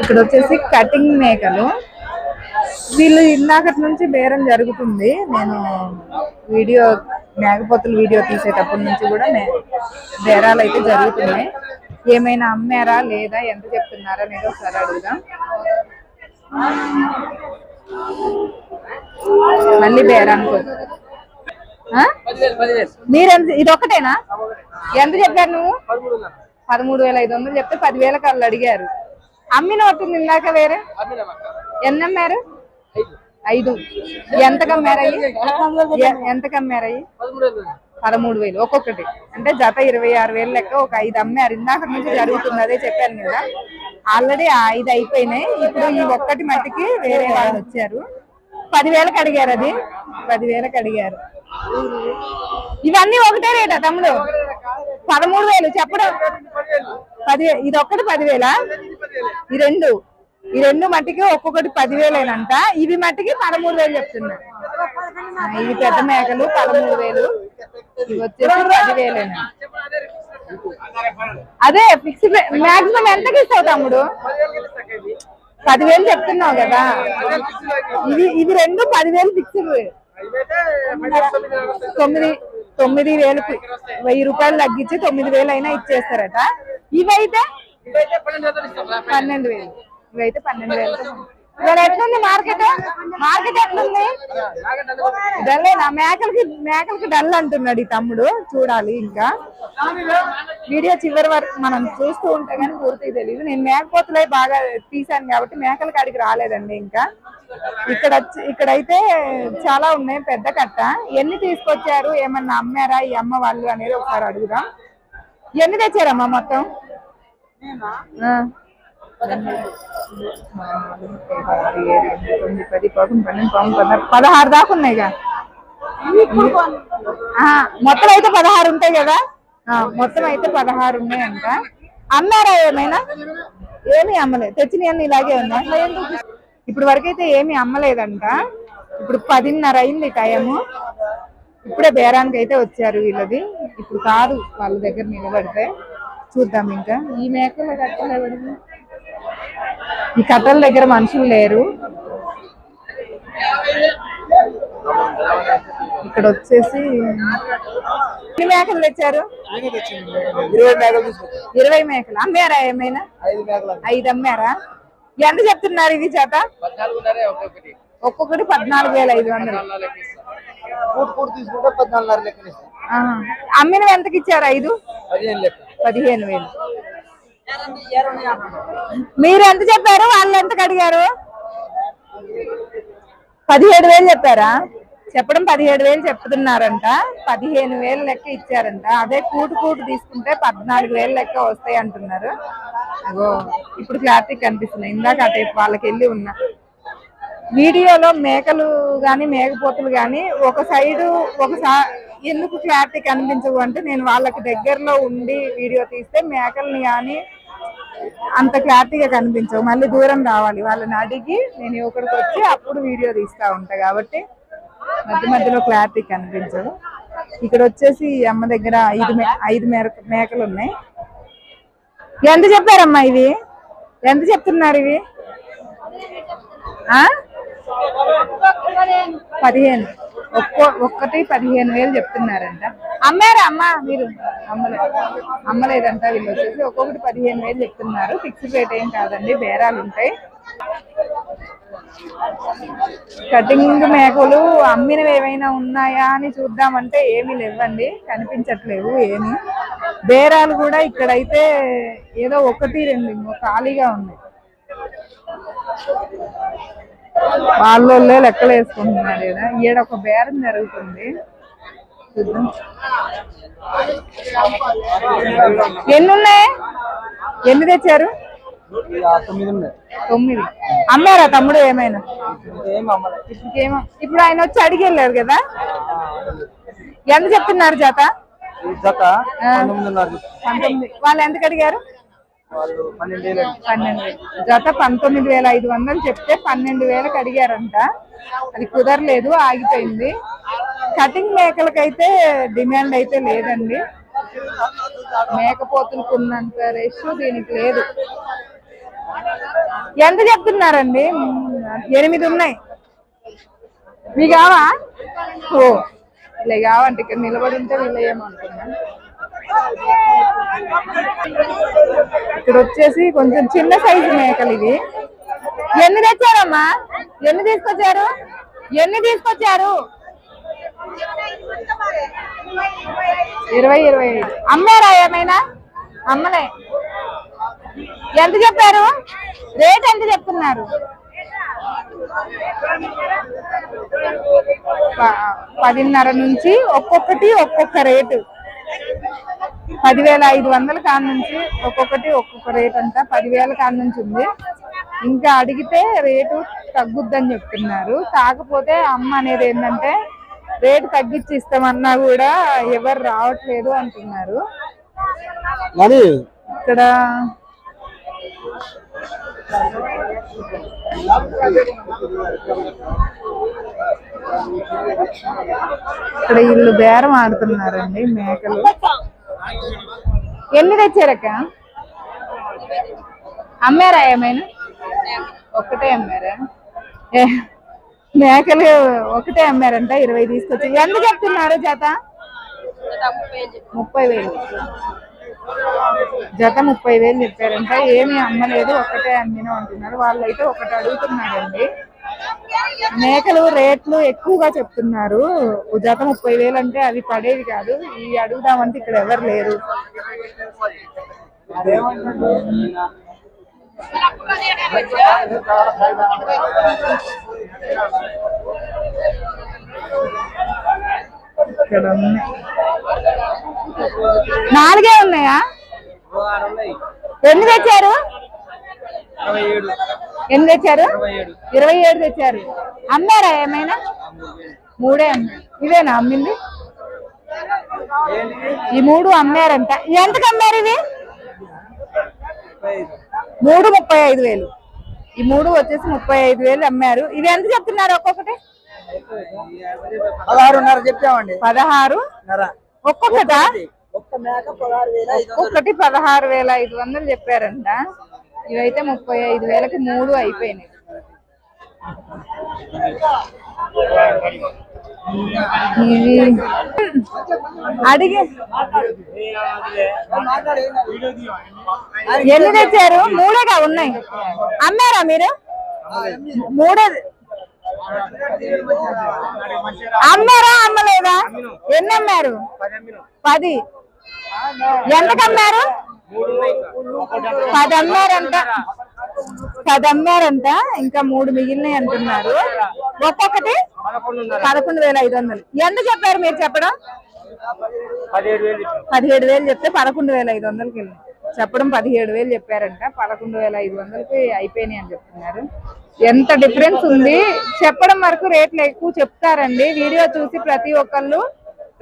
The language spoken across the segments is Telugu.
ఇక్కడ వచ్చేసి కటింగ్ మేకలు. వీళ్ళు ఇందాకటి నుంచి బేరం జరుగుతుంది. నేను వీడియో మేకపోతులు వీడియో తీసేటప్పటి నుంచి కూడా బేరాలు అయితే జరుగుతున్నాయి. ఏమైనా అమ్మారా లేదా ఎంత చెప్తున్నారా అనేది ఒకసారి అడుగుదాం. మళ్ళీ బేరానికి వచ్చి- మీరెంత ఇది ఒకటేనా? ఎంత చెప్పారు నువ్వు? పదమూడు వేల ఐదు వందలు చెప్తే పదివేల కళ్ళు అడిగారు. అమ్మిన ఒకటి ఇందాక వేరే? ఎన్ని అమ్మారు? ఐదు. ఎంతకు అమ్మారు అయ్యి? ఎ- ఎంతకు అమ్మారు అయ్యి? పదమూడు వేలు. ఒక్కొక్కటి. అంటే జత ఇరవై ఆరు వేలు లెక్క ఒక ఐదు అమ్మారు. ఇందాక నుంచి జరుగుతుంది అదే చెప్పాను కదా. ఆల్రెడీ ఐదు అయిపోయినాయి. ఇప్పుడు ఈ ఒక్కటి మట్టికి వేరే వాళ్ళు వచ్చారు. పదివేలకు అడిగారు అది? పదివేలకు అడిగారు. ఇవన్నీ ఒకటే రేటా తమ్ముడు? పదమూడు వేలు చెప్పడం పదివే ఇది ఒక్కటి పదివేలా? ఈ రెండు. ఈ రెండు మట్టికి ఒక్కొక్కటి పదివేలేనంట. ఇవి మట్టికి పదమూడు వేలు చెప్తున్నా. ఇవి పెద్ద మేకలు పదమూడు వేలు. ఇవి వచ్చేసి పదివేలేనా? అదే ఫిక్స్ మాక్సిమం ఎంతకి ఇస్తావు తమ్ముడు? పదివేలు చెప్తున్నావు కదా. ఇవి ఇవి రెండు పదివేలు ఫిక్స్డ్ తొమ్మిది తొమ్మిది వేలకు వెయ్యి రూపాయలు తగ్గించి తొమ్మిది వేలు అయినా ఇచ్చేస్తారట. ఇవైతే పన్నెండు వేలు. ఇవైతే పన్నెండు వేలు. ఇవాళ ఎట్లుంది మార్కెట్? మార్కెట్ ఎట్లుంది? డల్లేనా? మేకలకి మేకలకి డల్ అంటున్నాడు ఈ తమ్ముడు. చూడాలి ఇంకా. వీడియో చివరి వరకు మనం చూస్తూ ఉంటే కానీ పూర్తిగా తెలియదు నేను మేకపోతులే బాగా తీసాను కాబట్టి మేకల కాడికి రాలేదండి ఇంకా. ఇక్కడ ఇక్కడైతే చాలా ఉన్నాయి పెద్ద కట్ట. ఎన్ని తీసుకొచ్చారు? ఏమన్నా అమ్మారా ఈ అమ్మ వాళ్ళు అనేది ఒకసారి అడుగుదాం. ఎన్ని తెచ్చారమ్మా మొత్తం. తొమ్మిది పది పదకొండు పన్నెండు పదహారు పదహారు దాకా ఉన్నాయిగా కదా? మొత్తం అయితే పదహారు ఉంటాయి కదా? మొత్తం అయితే పదహారు ఉన్నాయంట. అమ్మారా ఏమైనా? ఏమి అమ్మలేదు. తెచ్చినవన్నీ ఇలాగే ఉన్నా ఇప్పుడు వరకైతే ఏమి అమ్మలేదంట. ఇప్పుడు పదిన్నర అయింది టైము. ఇప్పుడే బేరానికి అయితే వచ్చారు వీళ్ళది. ఇప్పుడు కాదు వాళ్ళ దగ్గర నిలబడితే. చూద్దాం ఇంకా. ఈ మేకలు కట్టలేబడింది ఈ కట్టల దగ్గర మనుషులు లేరు. ఇక్కడ వచ్చేసి ఎన్ని మేకలు తెచ్చారు? ఇరవై మేకలు అమ్మారా ఏమైనా? ఐదు అమ్మారా. ఎంత చెప్తున్నారు ఇవి చేత? ఒక్కొక్కటి. పద్నాలుగు వేల ఐదు వందలు. అమ్మినవి ఎంతకి ఇచ్చారు ఐదు? పదిహేను వేలు. మీరు ఎంత చెప్పారు? వాళ్ళు ఎంత అడిగారు పదిహేడు వేలు చెప్పారా? చెప్పడం పదిహేడు వేలు చెప్తున్నారంట. పదిహేను వేలు లెక్క ఇచ్చారంట. అదే కూటు కూటు తీసుకుంటే పద్నాలుగు వేలు లెక్క వస్తాయి అంటున్నారు. అగో ఇప్పుడు క్లారిటీ కనిపిస్తున్నాయి ఇందాక అటే వాళ్ళకి వెళ్ళి ఉన్నా. వీడియోలో మేకలు కానీ మేకపోతులు కానీ ఒక సైడు ఒకసా ఎందుకు క్లారిటీ కనిపించవు అంటే నేను వాళ్ళకి దగ్గరలో ఉండి వీడియో తీస్తే మేకల్ని కానీ అంత క్లారిటీగా కనిపించవు. మళ్ళీ దూరం రావాలి. వాళ్ళని అడిగి నేను ఒకరికి వచ్చి అప్పుడు వీడియో తీస్తా ఉంటా. కాబట్టి మధ్య మధ్యలో క్లారిటీ కనిపించవు ఇక్కడ వచ్చేసి ఈ అమ్మ దగ్గర ఐదు మే ఐదు మేర మేకలు ఉన్నాయి. ఎంత చెప్పారమ్మా ఇవి? ఎంత చెప్తున్నారు ఇవి? ఆ? పదిహేను. ఒక్కో ఒక్కటి పదిహేను వేలు చెప్తున్నారంట. అమ్మారా అమ్మ మీరు? అమ్మలేదు అమ్మలేదంట వీళ్ళు వచ్చేసి. ఒక్కొక్కటి పదిహేను వేలు చెప్తున్నారు. ఫిక్స్డ్ రేట్ ఏం కాదండి బేరాలు ఉంటాయి. కటింగ్ మేకలు అమ్మినవి ఏమైనా ఉన్నాయా అని చూద్దామంటే ఏమీ లేవండి కనిపించట్లేవు ఏమి. బేరాలు కూడా ఇక్కడైతే ఏదో ఒకటి రెండు ఖాళీగా ఉన్నాయి. వాళ్ళోళ్ళే లెక్కలు వేసుకుంటున్నారు ఈడ. ఈడ ఒక బేరం జరుగుతుంది. ఎన్ని ఉన్నాయి ఎన్ని తెచ్చారు? తొమ్మిది. అమ్మారా తమ్ముడు ఏమైనా? ఇప్పుడుకేమో ఇప్పుడు ఆయన వచ్చి అడిగి వెళ్ళారు కదా? ఎంత చెప్తున్నారు జత? పంతొమ్మిది. వాళ్ళు ఎంతకు అడిగారు? వాళ్ళు పన్నెండు జత పంతొమ్మిది వేల ఐదు వందలు చెప్తే పన్నెండు వేలకు అడిగారంట. అది కుదరలేదు ఆగిపోయింది. కటింగ్ మేకలకైతే డిమాండ్ అయితే లేదండి. మేకపోతులకు ఉన్నంత రష్ దీనికి లేదు. ఎంత చెప్తున్నారండి? ఎనిమిది ఉన్నాయి. మీ కావా? ఓ ఇలా కావంటే ఇక్కడ నిలబడి ఉంటే వీళ్ళేమనుకున్నాను ఇక్కడ వచ్చేసి కొంచెం చిన్న సైజు మేకలు ఇవి. ఎన్ని తెచ్చారమ్మా? ఎన్ని తీసుకొచ్చారు? ఎన్ని తీసుకొచ్చారు? ఇరవై ఇరవై ఐదు. అమ్మారా ఏమైనా? అమ్మలే. ఎంత చెప్పారు? రేట్ ఎంత చెప్తున్నారు? పదిన్నర నుంచి ఒక్కొక్కటి ఒక్కొక్క రేటు. పదివేల ఐదు వందల కాడ నుంచి ఒక్కొక్కటి ఒక్కొక్క రేట్ అంట పదివేల కాడ నుంచి ఉంది. ఇంకా అడిగితే రేటు తగ్గుద్దని చెప్తున్నారు. కాకపోతే అమ్మ అనేది ఏంటంటే రేటు తగ్గించి ఇస్తామన్నా కూడా ఎవరు రావట్లేదు అంటున్నారు. మరి ఇక్కడ ఇక్కడ వీళ్ళు బేరం ఆడుతున్నారండి మేకలు. ఎన్ని తెచ్చారక్క? అమ్మారా ఏమైనా ఒక్కటే అమ్మారా? ఏ, మేకలు ఒకటే అమ్మారంట ఇరవై తీసుకొచ్చి. ఎంత చెప్తున్నారు జత? ముప్పై వేలు. జత ముప్పై వేలు చెప్పారంట ఏమీ అమ్మలేదు ఒకటే అమ్మిన అంటున్నారు. వాళ్ళైతే ఒకటి అడుగుతున్నారండి. మేకలు రేట్లు ఎక్కువగా చెప్తున్నారు. ఉజాత ముప్పై వేలు అంటే అవి పడేవి కాదు. ఇవి అడుగుదామంటే ఇక్కడ ఎవరు లేరు. ఇక్కడ నాలుగే ఉన్నాయా? ఎన్ని తెచ్చారు? ఎన్ని తెచ్చారు? ఇరవై ఏడు తెచ్చారు. అమ్మారా ఏమైనా? మూడే అమ్మారు ఇవేనా అమ్మింది? ఈ మూడు అమ్మారంట. ఎంతకు అమ్మారు ఇవి? మూడు ముప్పై ఐదు వేలు. ఈ మూడు వచ్చేసి ముప్పై ఐదు వేలు అమ్మారు. ఇవి ఎంత చెప్తున్నారు ఒక్కొక్కటి? పదహారున్నర చెప్పామండి. పదహారు. ఒక్కొక్కటా? ఒక్కొక్కటి పదహారు వేల ఐదు వందలు చెప్పారంట. ఇవైతే ముప్పై ఐదు వేలకి మూడు అయిపోయినాయి. ఇవి అడిగి ఎన్ని తెచ్చారు? మూడేగా ఉన్నాయి. అమ్మారా మీరు? మూడే అమ్మారా అమ్మలేదా? ఎన్ని అమ్మారు? పది. ఎంతకు అమ్మారు పది అమ్మారంట పది అమ్మారంట ఇంకా మూడు మిగిలినాయి అంటున్నారు. ఒక్కొక్కటి పదకొండు వేల ఐదు వందలు. ఎంత చెప్పారు మీరు చెప్పడం? పదిహేడు వేలు చెప్తే పదకొండు వేల ఐదు వందలకి చెప్పడం పదిహేడు వేలు చెప్పారంట. పదకొండు వేల ఐదు వందలకి అయిపోయినాయి అని చెప్తున్నారు. ఎంత డిఫరెన్స్ ఉంది? చెప్పడం వరకు రేట్లు ఎక్కువ చెప్తారండి. వీడియో చూసి ప్రతి ఒక్కళ్ళు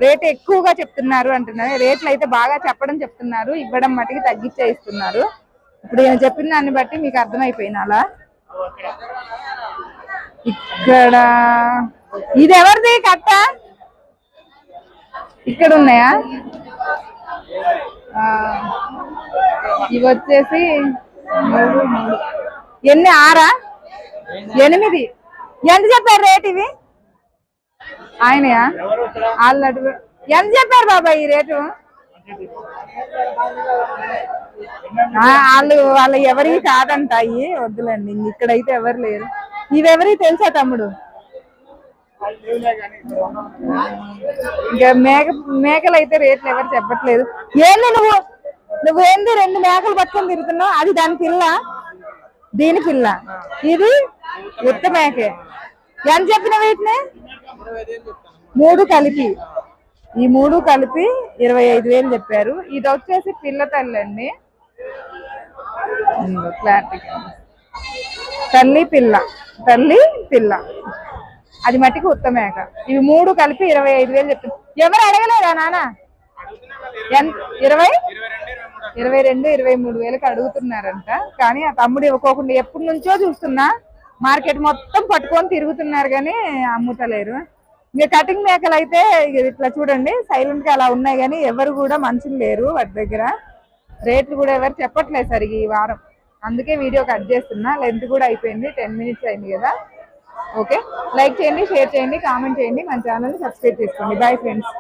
రేట్ ఎక్కువగా చెప్తున్నారు అంటున్నారు. రేట్లు అయితే బాగా చెప్పడం చెప్తున్నారు. ఇవ్వడం మటుకి తగ్గించే ఇస్తున్నారు ఇప్పుడు నేను చెప్పిన దాన్ని బట్టి మీకు అర్థమైపోయింది అలా. ఇక్కడ ఇది ఎవరిది కట్ట? ఇక్కడ ఉన్నాయా? ఇవి వచ్చేసి మూడు మూడు. ఎన్ని? ఆరా? ఎనిమిది. ఎంత చెప్పారు రేట్ ఇవి? ఆయనయా? వాళ్ళు అటు ఎంత చెప్పారు బాబాయ్ ఈ రేటు? ఆ, వాళ్ళు వాళ్ళ ఎవరికి కాదంట అయ్యి వద్దులండి ఇక్కడైతే ఎవరు లేరు. ఇవెవరికి తెలుసా తమ్ముడు? ఇంకా మేక మేకలు అయితే రేట్లు ఎవరు చెప్పట్లేదు. ఏంది నువ్వు? నువ్వేంది రెండు మేకలు పట్టుకొని తిరుగుతున్నావు? అది దాని పిల్ల? దీని పిల్ల? ఇది ఉత్త మేకే. ఎంత చెప్పిన వీటిని? మూడు కలిపి. ఈ మూడు కలిపి ఇరవై ఐదు వేలు చెప్పారు. ఇది వచ్చేసి పిల్ల తల్లి అండి. క్లారిటీ తల్లి పిల్ల. తల్లి పిల్ల. అది మట్టికి ఉత్తమేక. ఇవి మూడు కలిపి ఇరవై ఐదు వేలు చెప్పారు ఎవరు అడగలేదా నాన్న? ఇరవై? ఇరవై రెండు ఇరవై మూడు వేలకు అడుగుతున్నారంట. కానీ ఆ తమ్ముడు ఇవ్వకోకుండా ఎప్పటి నుంచో చూస్తున్నా. మార్కెట్ మొత్తం పట్టుకొని తిరుగుతున్నారు కానీ అమ్ముతలేరు. ఇక కటింగ్ మేకలు అయితే ఇట్లా చూడండి సైలెంట్గా అలా ఉన్నాయి కానీ ఎవరు కూడా మనుషులు లేరు వాటి దగ్గర. రేట్లు కూడా ఎవరు చెప్పట్లేదు సార్ ఈ వారం. అందుకే వీడియో కట్ చేస్తున్నా. లెంత్ కూడా అయిపోయింది టెన్ మినిట్స్ అయింది కదా. ఓకే లైక్ చేయండి షేర్ చేయండి కామెంట్ చేయండి. మన ఛానల్ సబ్స్క్రైబ్ చేసుకోండి. Bye friends